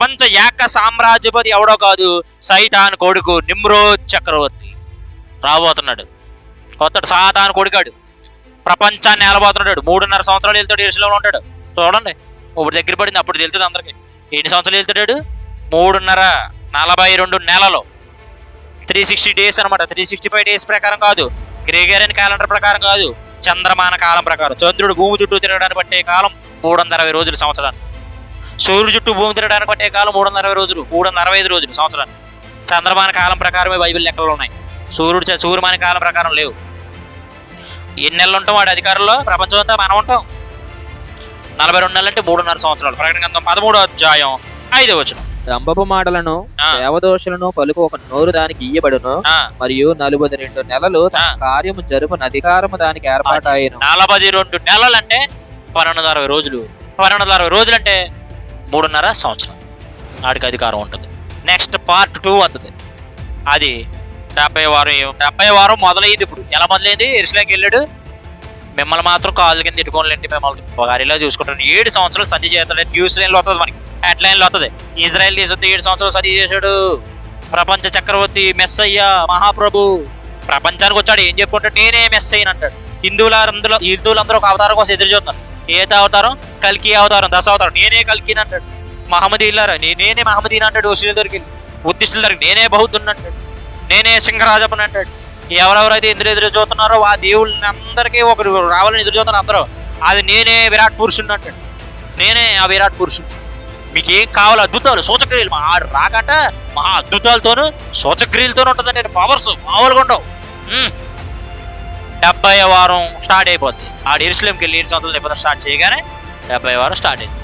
ప్రపంచ ఏక సామ్రాజ్యపతి ఎవడో కాదు సైతాన్ కొడుకు నిమ్రోజ్ చక్రవర్తి. రాబోతున్నాడు. కొత్త సాతాన్ కొడుకాడు. ప్రపంచాన్ని ఏలబోతున్నాడు మూడున్నర సంవత్సరాలు వెళ్తాడు ఇరుసులో ఉంటాడు. చూడండి. ఇప్పుడు దగ్గర పడింది అప్పుడు తెలుస్తుంది అందరికి. ఎన్ని సంవత్సరాలు వెళ్తాడు? మూడున్నర నలభై రెండు నెలలు. త్రీ సిక్స్టీ డేస్ అనమాట త్రీ సిక్స్టీ ఫైవ్ డేస్ ప్రకారం కాదు. గ్రేగేరియన్ క్యాలెండర్ ప్రకారం కాదు. చంద్రమాన కాలం ప్రకారం. చంద్రుడు భూమి చుట్టూ తిరగడానికి పట్టే కాలం మూడు వందల అరవై రోజులు సంవత్సరాలు సూర్యుడు చుట్టూ భూమి తిరగడానికి పట్టే కాలం మూడు వందల అరవై రోజులు మూడు వందల అరవై ఐదు రోజులు సంవత్సరాన్ని చంద్రమాన కాలం ప్రకారమే బైబిల్ లెక్కలు ఉన్నాయి. సూర్యుడు సూర్యమాన కాలం ప్రకారం లేవు. ఎన్ని నెలలు ఉంటాం వాడి అధికారంలో? ప్రపంచం అంతా మనం ఉంటాం. నలభై రెండు నెలలు అంటే మూడున్నర సంవత్సరాలు. ప్రకటన గ్రంథం పదమూడో అధ్యాయం ఐదో వచనం. దంభపు మాటలను దేవదోషులను పలుకు ఒక నోరు దానికి ఇయ్యబడును మరియు నలుబై రెండు నెలలు. కార్యము జరుపున అధికారము దానికి ఏర్పాటాయను నలభై రెండు నెలలు అంటే పన్నెండు అరవై రోజులు. పన్నెండు అరవై రోజులు అంటే మూడున్నర సంవత్సరం. ఆడికి అధికారం ఉంటుంది. నెక్స్ట్ పార్ట్ టూ వస్తుంది అది డెబ్బై వారం డెబ్బై వారం మొదలైంది ఇప్పుడు. ఎలా మొదలైంది? ఎరుసలేకి వెళ్ళాడు. మిమ్మల్ని మాత్రం కాళ్ళు కింద తిట్టుకోవాలంటే మిమ్మల్ని భారీలో చూసుకుంటాను. ఏడు సంవత్సరాలు సది చేస్తాడు. న్యూస్ లైన్లో వస్తుంది మనకి. హెడ్ లైన్లో వస్తుంది ఇజ్రాయెల్ దేశంతో ఏడు సంవత్సరాలు సది చేశాడు. ప్రపంచ చక్రవర్తి మెస్ అయ్యా మహాప్రభు. ప్రపంచానికి వచ్చాడు. ఏం చెప్పుకుంటాడు? నేనే మెస్ అయ్యాను అంటాడు హిందువుల అందులో హిందువులందరూ ఒక అవతారం కోసం ఎదురు చూస్తున్నారు. ఏ అవతారం? కల్కి అవతారం దశ అవతారం నేనే కల్కిని అంటాడు. మహమ్మదీ ఇల్లారా నే- నేనే మహమ్మదీని అంటాడు వసీల దొరికి ఉద్దిష్టుల దగ్గర నేనే బౌద్ధుని అంటాడు. నేనే సింహరాజపని అంటాడు. ఎవరెవరైతే ఎదురు ఎదురు చూస్తున్నారో ఆ దేవుళ్ళని అందరికీ ఒకరు రావాలని ఎదురు చూస్తున్నారు అందరూ అది నేనే విరాట్ పురుషుని అంటాడు. నేనే ఆ విరాట్ పురుషుడు మీకు ఏం కావాలి అద్భుతాలు సూచక్రియలు మా ఆడు రాకట మా అద్భుతాలతోనూ సూచక్రియలతోనూ ఉంటుందంటే పవర్స్ మామూలుగా ఉండవు. డెబ్బై వారం స్టార్ట్ అయిపోద్ది. ఆడు ఎరుసలేంకి వెళ్ళి ఏడు సంవత్సరాలు స్టార్ట్ చేయగానే డెబ్బై వారం స్టార్ట్ అయింది.